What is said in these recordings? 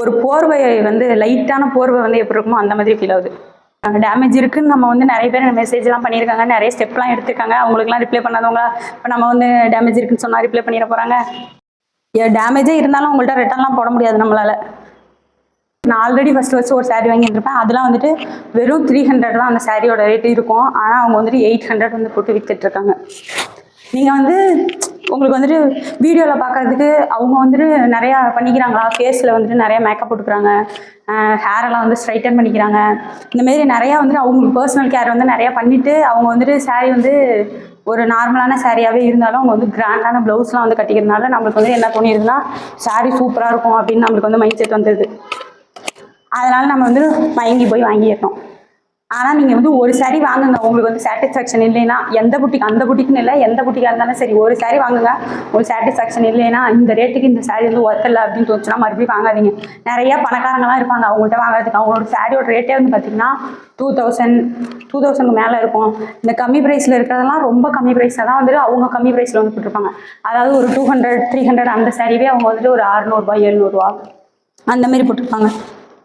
ஒரு போர்வை வந்து லைட்டான போர்வை வந்து எப்படி இருக்குமோ அந்த மாதிரி ஃபீல் ஆகுது. டேமேஜ் இருக்குன்னு நம்ம வந்து நிறைய பேர் மெசேஜ்லாம் பண்ணியிருக்காங்க. நிறைய ஸ்டெப்லாம் எடுத்திருக்காங்க. அவங்களுக்குலாம் ரிப்ளை பண்ணாதவங்களா இப்போ நம்ம வந்து டேமேஜ் இருக்குன்னு சொன்னால் ரிப்ளை பண்ணிட போகிறாங்க டேமேஜே இருந்தாலும் அவங்கள்ட்ட ரிட்டர்ன்லாம் போட முடியாது நம்மளால. நான் ஆல்ரெடி ஃபஸ்ட்டு ஃபஸ்ட்டு ஒரு saree வாங்கியிருப்பேன் அதெல்லாம் வந்துட்டு வெறும் த்ரீ ஹண்ட்ரட் தான் அந்த சாரியோட ரேட் இருக்கும். ஆனால் அவங்க வந்துட்டு எயிட் ஹண்ட்ரட் வந்து போட்டு விற்றுட்ருக்காங்க நீங்கள் வந்து உங்களுக்கு வந்துட்டு வீடியோவில் பார்க்கறதுக்கு அவங்க வந்துட்டு நிறையா பண்ணிக்கிறாங்களா? ஃபேஸில் வந்துட்டு நிறையா மேக்கப் போட்டுக்கிறாங்க. ஹேரெல்லாம் வந்து ஸ்ட்ரைட்டன் பண்ணிக்கிறாங்க. இந்த மாரி நிறையா வந்துட்டு அவங்க பர்சனல் கேர் வந்து நிறையா பண்ணிவிட்டு அவங்க வந்துட்டு சாரீ வந்து ஒரு நார்மலான சாரியாகவே இருந்தாலும் அவங்க வந்து கிராண்டான ப்ளவுஸ்லாம் வந்து கட்டிக்கிறதுனால நம்மளுக்கு வந்து என்ன தோணிடுதுன்னா சாரீ சூப்பராக இருக்கும் அப்படின்னு நம்மளுக்கு வந்து மைண்ட் செட் வந்துடுது அதனால் நம்ம வந்து மயங்கி போய் வாங்கிடுறோம் ஆனால் நீங்கள் வந்து ஒரு saree வாங்குங்க. உங்களுக்கு வந்து சாட்டிஸ்ஃபேக்ஷன் இல்லைன்னா எந்த புட்டிக் அந்த புட்டிக்குன்னு இல்லை எந்த புட்டிக்காக இருந்தாலும் சரி ஒரு saree வாங்குங்க. ஒரு சாட்டிஸ்ஃபேக்ஷன் இல்லைன்னா இந்த ரேட்டுக்கு இந்த saree வந்து ஒர்த் இல்லை அப்படின்னு தோணுச்சுன்னா மறுபடியும் வாங்காதீங்க. நிறைய பணக்காரங்களாம் இருப்பாங்க. அவங்கள்ட்ட வாங்குறதுக்கு அவங்களோட சாரியோட ரேட்டே வந்து பார்த்தீங்கன்னா டூ தௌசண்ட் டூ தௌசண்ட்க்கு மேலே இருக்கும். இந்த கம்மி ப்ரைஸில் இருக்கிறதெல்லாம் ரொம்ப கம்மி ப்ரைஸில் தான் வந்துட்டு அவங்க கம்மி ப்ரைஸில் வந்து போட்டிருப்பாங்க. அதாவது ஒரு டூ ஹண்ட்ரட் த்ரீ ஹண்ட்ரட் அந்த சாரீவே அவங்க வந்துட்டு ஒரு அறநூறுபா எழுநூறுவா அந்த மாதிரி போட்டிருப்பாங்க.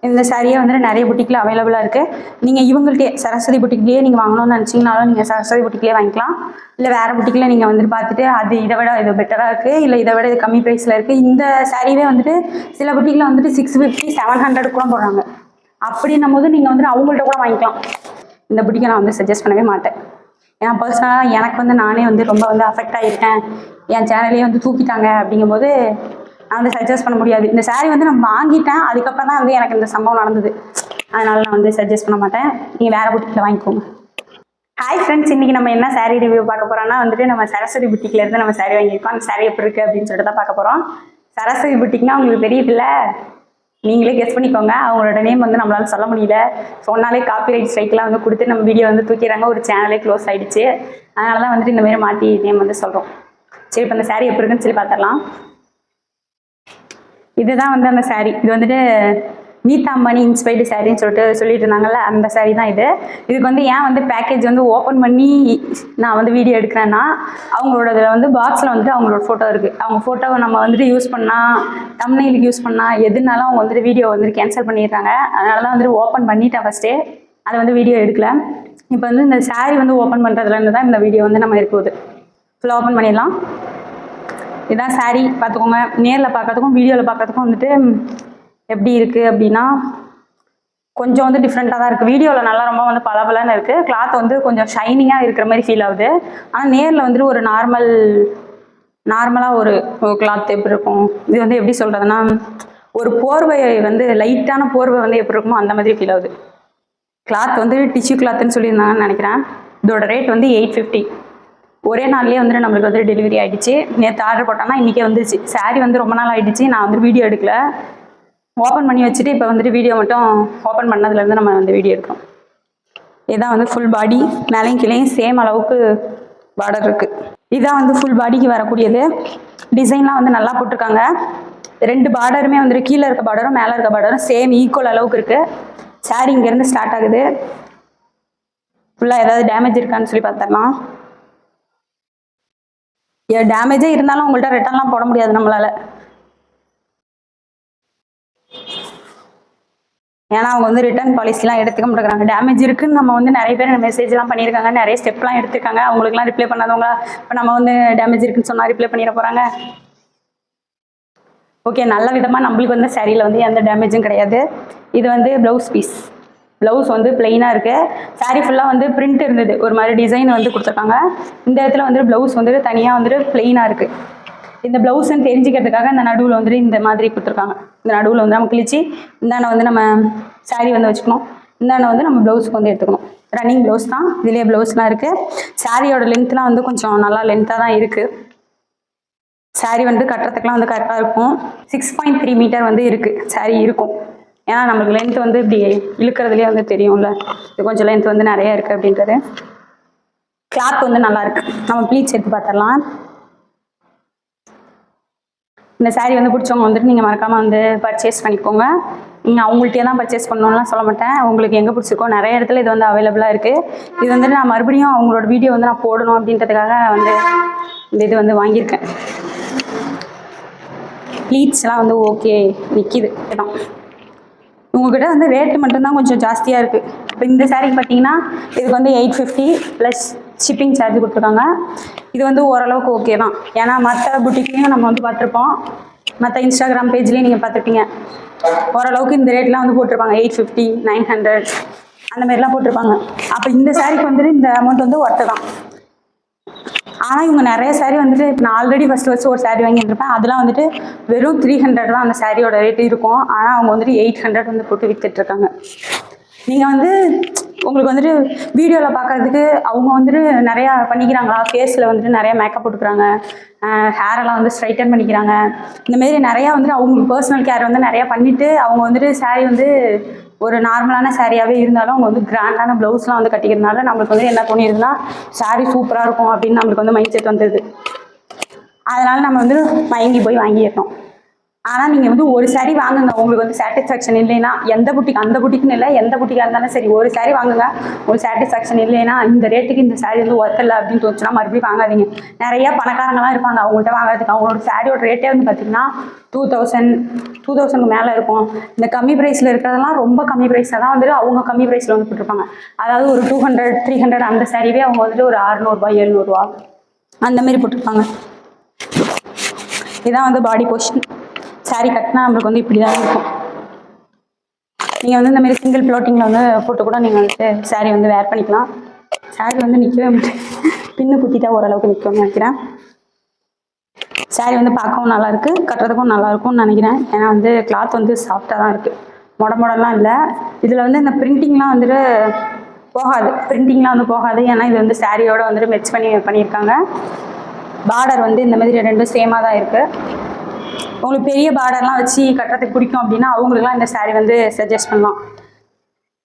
இந்த சாரியே வந்துட்டு நிறைய புட்டிக்கில் அவைலபிளாக இருக்குது நீங்கள் இவங்கள்ட்டே சரஸ்வதி புட்டிக்லேயே நீங்கள் வாங்கணும்னு நினச்சிங்கனாலும் நீங்கள் சரஸ்வதி புட்டிக்லேயே வாங்கிக்கலாம். இல்லை வேறு புட்டிக்கில் நீங்கள் வந்துட்டு பார்த்துட்டு அது இதை விட இது பெட்டராக இருக்குது இல்லை இதை விட இது கம்மி ப்ரைஸில் இருக்குது இந்த சாரீவே வந்துட்டு சில புட்டிக்கில் வந்துட்டு சிக்ஸ் ஃபிஃப்டி செவன் ஹண்ட்ரட் கூட போடுறாங்க. அப்படின்னும் போது நீங்கள் வந்துட்டு அவங்கள்ட்ட கூட வாங்கிக்கலாம். இந்த புட்டிக்கை நான் வந்து சஜஸ்ட் பண்ணவே மாட்டேன். ஏன்னா பர்சனலாக எனக்கு வந்து நானே வந்து ரொம்ப வந்து அஃபெக்ட் ஆகியிருக்கேன் என் சேனலே வந்து தூக்கிட்டாங்க அப்படிங்கும்போது நான் வந்து சஜஸ்ட் பண்ண முடியாது. இந்த saree வந்து நான் வாங்கிட்டேன் அதுக்கப்புறம் தான் வந்து எனக்கு இந்த சம்பவம் நடந்தது. அதனால நான் வந்து சஜஸ்ட் பண்ண மாட்டேன். நீங்கள் வேறு புட்டிக்கில் வாங்கிக்கோங்க. ஹாய் ஃப்ரெண்ட்ஸ் இன்றைக்கி நம்ம என்ன சாரீ ரிவ்யூ பார்க்க போகிறோம்னா வந்துட்டு நம்ம சரஸ்வதி புட்டிக்கில் இருந்து நம்ம saree வாங்கியிருக்கோம். அந்த saree எப்படி இருக்குது அப்படின்னு சொல்லிட்டு தான் பார்க்க போகிறோம் சரஸ்வதி புட்டிக்னா உங்களுக்கு தெரியுதுல்ல நீங்களே கெஸ் பண்ணிக்கோங்க. அவங்களோட நேம் வந்து நம்மளால சொல்ல முடியல. சொன்னாலே காப்பிரைட் ஸ்ட்ரைக்லாம் வந்து கொடுத்து நம்ம வீடியோ வந்து தூக்கிறாங்க ஒரு சேனலே க்ளோஸ் ஆயிடுச்சு. அதனால தான் வந்துட்டு இந்த மாதிரி மாற்றி நேம் வந்து சொல்கிறோம் சரி இப்போ அந்த saree எப்படி இருக்குன்னு சொல்லி பார்த்துடலாம். இதுதான் வந்து அந்த saree. இது வந்துட்டு நீதா இன்ஸ்பைர்டு சாரின்னு சொல்லிட்டு சொல்லிட்டு இருந்தாங்கல்ல அந்த சாரி தான் இது. இதுக்கு வந்து ஏன் வந்து பேக்கேஜ் வந்து ஓப்பன் பண்ணி நான் வந்து வீடியோ எடுக்கிறேன்னா அவங்களோட இதில் வந்து பாக்ஸில் வந்துட்டு அவங்களோட ஃபோட்டோ இருக்குது அவங்க ஃபோட்டோவை நம்ம வந்துட்டு யூஸ் பண்ணால் தம்னைலுக்கு யூஸ் பண்ணால் எதுனாலும் அவங்க வந்துட்டு வீடியோ வந்துட்டு கேன்சல் பண்ணிடுறாங்க. அதனால தான் வந்துட்டு ஓப்பன் பண்ணிட்டேன் ஃபஸ்ட்டே அதை வந்து வீடியோ எடுக்கல. இப்போ வந்து இந்த saree வந்து ஓப்பன் பண்ணுறதுலேருந்து தான் இந்த வீடியோ வந்து நம்ம இருக்குது ஃபுல்லாக ஓப்பன் பண்ணிடலாம். இதான் saree பார்த்துக்கோங்க. நேரில் பார்க்கறதுக்கும் வீடியோவில் பார்க்கறதுக்கும் வந்துட்டு எப்படி இருக்குது அப்படின்னா கொஞ்சம் வந்து டிஃப்ரெண்ட்டாக தான் இருக்குது வீடியோவில் நல்லா ரொம்ப வந்து பளபளன்னு இருக்குது கிளாத் வந்து கொஞ்சம் ஷைனிங்காக இருக்கிற மாதிரி ஃபீல் ஆகுது. ஆனால் நேரில் வந்துட்டு ஒரு நார்மல் நார்மலாக ஒரு கிளாத் எப்படி இருக்கும்? இது வந்து எப்படி சொல்கிறதுனா ஒரு போர்வை வந்து லைட்டான போர்வை வந்து எப்படி இருக்குமோ அந்த மாதிரி ஃபீல் ஆகுது. கிளாத் வந்து டிஷ்யூ கிளாத்துன்னு சொல்லியிருந்தாங்கன்னு நினைக்கிறேன். இதோட ரேட் வந்து எயிட் ஃபிஃப்டி ஒரே நாள்லேயே வந்துட்டு நம்மளுக்கு வந்து டெலிவரி ஆகிடுச்சு நேற்று ஆர்டர் போட்டோன்னா இன்றைக்கே வந்துச்சு சாரீ வந்து ரொம்ப நாள் ஆகிடுச்சு நான் வந்து வீடியோ எடுக்கல. ஓப்பன் பண்ணி வச்சுட்டு இப்போ வந்துட்டு வீடியோ மட்டும் ஓப்பன் பண்ணதுலேருந்து நம்ம வந்து வீடியோ எடுக்கிறோம். இதுதான் வந்து ஃபுல் பாடி மேலேயும் கீழேயும் சேம் அளவுக்கு பார்டர் இருக்குது இதான் வந்து ஃபுல் பாடிக்கு வரக்கூடியது. டிசைன்லாம் வந்து நல்லா போட்டிருக்காங்க. ரெண்டு பார்டருமே வந்துட்டு கீழே இருக்க பார்டரும் மேலே இருக்க பார்டரும் சேம் ஈக்குவல் அளவுக்கு இருக்குது saree இங்கேருந்து ஸ்டார்ட் ஆகுது. ஃபுல்லாக ஏதாவது டேமேஜ் இருக்கான்னு சொல்லி பார்த்துடலாம். டேமேஜே இருந்தாலும் உங்கள்கிட்ட ரிட்டர்ன்லாம் போட முடியாது நம்மளால. ஏன்னா அவங்க வந்து ரிட்டர்ன் பாலிசிலாம் எடுத்துக்க மாட்டேங்கிறாங்க. டேமேஜ் இருக்குன்னு நம்ம வந்து நிறைய பேர் மெசேஜ்லாம் பண்ணியிருக்காங்க. நிறைய ஸ்டெப்லாம் எடுத்திருக்காங்க. அவங்களுக்குலாம் ரிப்ளை பண்ணாதவங்க இப்போ நம்ம வந்து டேமேஜ் இருக்குன்னு சொன்னால் ரிப்ளை பண்ணிட போகிறாங்க ஓகே நல்ல விதமாக நம்மளுக்கு வந்து சேரீயில் வந்து எந்த டேமேஜும் கிடையாது. இது வந்து ப்ளவுஸ் பீஸ் ப்ளவுஸ் வந்து பிளெயினாக இருக்குது சாரீ ஃபுல்லாக வந்து பிரிண்ட் இருந்தது. ஒரு மாதிரி டிசைன் வந்து கொடுத்துருக்காங்க. இந்த இடத்துல வந்து ப்ளவுஸ் வந்துட்டு தனியாக வந்துட்டு பிளெயினாக இருக்குது இந்த ப்ளவுஸ்ன்னு தெரிஞ்சுக்கிறதுக்காக இந்த நடுவில் வந்துட்டு இந்த மாதிரி கொடுத்துருக்காங்க. இந்த நடுவில் வந்து நம்ம கிழிச்சு இந்தாண்ட வந்து நம்ம சாரீ வந்து வச்சுக்கணும். இந்தாண்ட வந்து நம்ம ப்ளவுஸ்க்கு வந்து எடுத்துக்கணும். ரன்னிங் ப்ளவுஸ் தான். இதுலேயே ப்ளவுஸ்லாம் இருக்குது சாரியோட லென்த்லாம் வந்து கொஞ்சம் நல்லா லென்த்தாக தான் இருக்குது saree வந்து கட்டுறதுக்குலாம் வந்து கரெக்டாக இருக்கும். சிக்ஸ் பாயிண்ட் த்ரீ மீட்டர் வந்து இருக்குது saree இருக்கும். ஏன்னா நம்மளுக்கு லென்த் வந்து இப்படி இழுக்கிறதுலேயே வந்து தெரியும்ல. இது கொஞ்சம் லென்த் வந்து நிறைய இருக்குது அப்படின்றது. கிளாத் வந்து நல்லா இருக்கு. நம்ம ப்ளீச் எடுத்து பார்த்துடலாம். இந்த சாரீ வந்து பிடிச்சவங்க வந்துட்டு நீங்கள் மறக்காமல் வந்து பர்ச்சேஸ் பண்ணிக்கோங்க. நீங்கள் அவங்கள்ட்டே தான் பர்ச்சேஸ் பண்ணணும்லாம் சொல்ல மாட்டேன். உங்களுக்கு எங்கே பிடிச்சிருக்கோ நிறைய இடத்துல இது வந்து அவைலபிளாக இருக்குது இது வந்துட்டு நான் மறுபடியும் அவங்களோட வீடியோ வந்து நான் போடணும் அப்படின்றதுக்காக வந்து இந்த இது வந்து வாங்கியிருக்கேன். ப்ளீட்ஸ்லாம் வந்து ஓகே நிற்கிது இடம் உங்ககிட்ட வந்து ரேட்டு மட்டும்தான் கொஞ்சம் ஜாஸ்தியாக இருக்குது இப்போ இந்த சாரீக்கு பார்த்தீங்கன்னா இதுக்கு வந்து eight fifty plus shipping charge கொடுத்துருக்காங்க. இது வந்து ஓரளவுக்கு ஓகே தான். ஏன்னா மற்ற புட்டிக்லேயும் நம்ம வந்து பார்த்துருப்போம். மற்ற இன்ஸ்டாகிராம் பேஜ்லேயும் நீங்கள் பார்த்துருப்பீங்க. ஓரளவுக்கு இந்த ரேட்லாம் வந்து போட்டிருப்பாங்க. எயிட் ஃபிஃப்டி நைன் ஹண்ட்ரட் அந்த மாதிரிலாம் போட்டிருப்பாங்க. அப்போ இந்த சாரீக்கு வந்துட்டு இந்த அமௌண்ட் வந்து ஒர்த்து தான். ஆனால் இவங்க நிறைய சாரீ வந்துட்டு இப்போ நான் ஆல்ரெடி ஃபஸ்ட்டு ஃபஸ்ட்டு ஒரு சாரீ வாங்கியிருப்பேன் அதெல்லாம் வந்துட்டு வெறும் த்ரீ ஹண்ட்ரட் தான் அந்த சாரியோட ரேட் இருக்கும். ஆனால் அவங்க வந்துட்டு எயிட் ஹண்ட்ரட் வந்து போட்டு விற்றுட்ருக்காங்க நீங்கள் வந்து உங்களுக்கு வந்துட்டு வீடியோவில் பார்க்கறதுக்கு அவங்க வந்துட்டு நிறையா பண்ணிக்கிறாங்களா? ஃபேஸில் வந்துட்டு நிறையா மேக்கப் போட்டுக்கிறாங்க. ஹேரெல்லாம் வந்து ஸ்ட்ரைட்டன் பண்ணிக்கிறாங்க. இந்தமாரி நிறையா வந்துட்டு அவங்களுக்கு பர்சனல் கேர் வந்து நிறையா பண்ணிவிட்டு அவங்க வந்துட்டு சாரீ வந்து ஒரு நார்மலான சாரியாகவே இருந்தாலும் அவங்க வந்து கிராண்டான ப்ளவுஸ்லாம் வந்து கட்டிக்கிறதுனால நம்மளுக்கு வந்து என்ன தோணிடுதுன்னா சாரீ சூப்பராக இருக்கும் அப்படின்னு நம்மளுக்கு வந்து மைண்ட் செட் வந்தது. அதனால் நம்ம வந்து மயங்கி போய் வாங்கிடுறோம் ஆனால் நீங்கள் வந்து ஒரு saree வாங்குங்க. உங்களுக்கு வந்து சாட்டிஸ்ஃபேக்ஷன் இல்லைன்னா எந்த புட்டிக்கு அந்த புட்டிக்குன்னு இல்லை எந்த புட்டிக்காக இருந்தாலும் சரி ஒரு saree வாங்குங்க. ஒரு சாட்டிஸ்ஃபேக்ஷன் இல்லைன்னா இந்த ரேட்டுக்கு இந்த saree வந்து ஒர்த் இல்லை அப்படின்னு தோணுச்சுன்னா மறுபடியும் வாங்காதீங்க. நிறையா பணக்காரங்களாம் இருப்பாங்க. அவங்கள்ட்ட வாங்குறதுக்கு அவங்களோட சாரியோட ரேட்டே வந்து பார்த்தீங்கன்னா டூ தௌசண்ட் டூ தௌசண்ட்க்கு மேலே இருக்கும். இந்த கம்மி ப்ரைஸில் இருக்கிறதெல்லாம் ரொம்ப கம்மி ப்ரைஸில் தான் வந்துட்டு அவங்க கம்மி ப்ரைஸில் வந்து போட்டிருப்பாங்க. அதாவது ஒரு டூ ஹண்ட்ரட் த்ரீ ஹண்ட்ரட் அந்த சாரீவே அவங்க வந்துட்டு ஒரு அறநூறுபா எழுநூறுவா அந்த மாதிரி போட்டிருப்பாங்க. இதான் வந்து பாடி போர்ஷன் saree கட்டினா நம்மளுக்கு வந்து இப்படி தான் இருக்கும். நீங்கள் வந்து இந்த மாதிரி சிங்கிள் ப்ளோட்டிங்கில் வந்து போட்டு கூட நீங்கள் வந்துட்டு saree வந்து வேர் பண்ணிக்கலாம். saree வந்து நிற்கவே பின்னு குத்திட்டா ஓரளவுக்கு நிற்கும்னு நினைக்கிறேன். saree வந்து பார்க்கவும் நல்லாயிருக்கு கட்டுறதுக்கும் நல்லாயிருக்கும்னு நினைக்கிறேன். ஏன்னா வந்து கிளாத் வந்து சாஃப்டாக தான் இருக்குது மொட மொடலாம் இல்லை. இதில் வந்து இந்த பிரிண்டிங்லாம் வந்துட்டு போகாது. பிரிண்டிங்லாம் வந்து போகாது. ஏன்னா இது வந்து சாரியோட வந்துட்டு மெச் பண்ணி பண்ணியிருக்காங்க. பார்டர் வந்து இந்த மாதிரி ரெண்டும் சேமாக தான் இருக்குது உங்களுக்கு பெரிய பார்டர்லாம் வச்சு கட்டுறதுக்கு பிடிக்கும் அப்படின்னா அவங்களுக்குலாம் இந்த சாரீ வந்து சஜஸ்ட் பண்ணலாம்.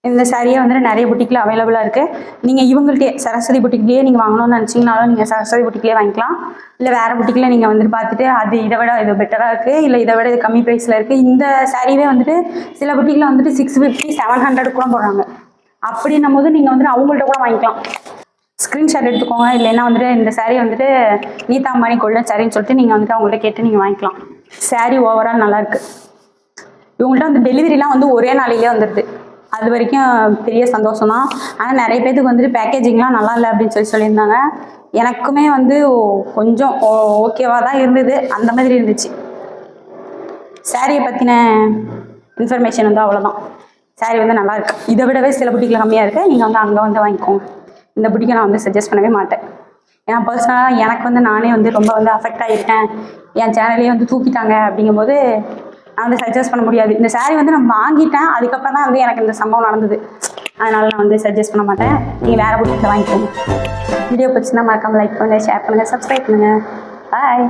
இந்த சாரியே வந்துட்டு நிறைய புட்டிக்கில் அவைலபிளாக இருக்குது நீங்கள் இவங்கள்ட்டே சரஸ்வதி புட்டிக்லேயே நீங்கள் வாங்கணும்னு நினச்சிங்கனாலும் நீங்கள் சரஸ்வதி புட்டிக்லேயே வாங்கிக்கலாம். இல்லை வேறு புட்டிக்கில் நீங்கள் வந்துட்டு பார்த்துட்டு அது இதை விட இது பெட்டராக இருக்குது இல்லை இதை விட இது கம்மி ப்ரைஸில் இருக்குது இந்த சாரீவே வந்துட்டு சில புட்டிக்கில் வந்துட்டு சிக்ஸ் ஃபிஃப்டி செவன் ஹண்ட்ரட் கூட போடுறாங்க. அப்படின்னும் போது நீங்கள் வந்துட்டு அவங்கள்ட்ட கூட வாங்கிக்கலாம். ஸ்க்ரீன்ஷாட் எடுத்துக்கோங்க. இல்லைன்னா வந்துட்டு இந்த saree வந்துட்டு நீதா அம்பானி கோல்டன் சாரின்னு சொல்லிட்டு நீங்கள் வந்துட்டு அவங்கள்ட்ட கேட்டு நீங்கள் வாங்கிக்கலாம். Saree ஓவரால் நல்லா இருக்கு இவங்கள்ட்ட வந்து டெலிவரிலாம் வந்து ஒரே நாளையிலே வந்துடுது அது வரைக்கும் பெரிய சந்தோஷம் தான் ஆனால் நிறைய பேத்துக்கு வந்துட்டு பேக்கேஜிங்லாம் நல்லா இல்லை அப்படின்னு சொல்லி சொல்லியிருந்தாங்க. எனக்குமே வந்து ஓ- கொஞ்சம் ஓகேவாக தான் இருந்தது. அந்த மாதிரி இருந்துச்சு. சாரியை பற்றின இன்ஃபர்மேஷன் வந்து அவ்வளோதான் saree வந்து நல்லா இருக்கு இதை விடவே சில புட்டிக்கில் கம்மியாக இருக்குது நீங்கள் வந்து அங்கே வந்து வாங்கிக்கோங்க. இந்த புட்டிக்கை நான் வந்து சஜஸ்ட் பண்ணவே மாட்டேன். ஏன்னா பர்சனலாக எனக்கு வந்து நானே வந்து ரொம்ப வந்து அஃபெக்ட் ஆகியிருக்கேன் என் சேனலையே வந்து தூக்கிட்டாங்க அப்படிங்கும்போது நான் வந்து சஜஸ்ட் பண்ண முடியாது. இந்த saree வந்து நான் வாங்கிட்டேன். அதுக்கப்புறம் தான் வந்து எனக்கு இந்த சம்பவம் நடந்தது. அதனால நான் வந்து சஜஸ்ட் பண்ண மாட்டேன். நீங்கள் வேறு புட்டிக்கில் வாங்கிக்கோங்க. வீடியோ பிடிச்சிருந்தா மறக்காமல் லைக் பண்ணுங்கள் ஷேர் பண்ணுங்கள் சப்ஸ்கிரைப் பண்ணுங்கள் பாய்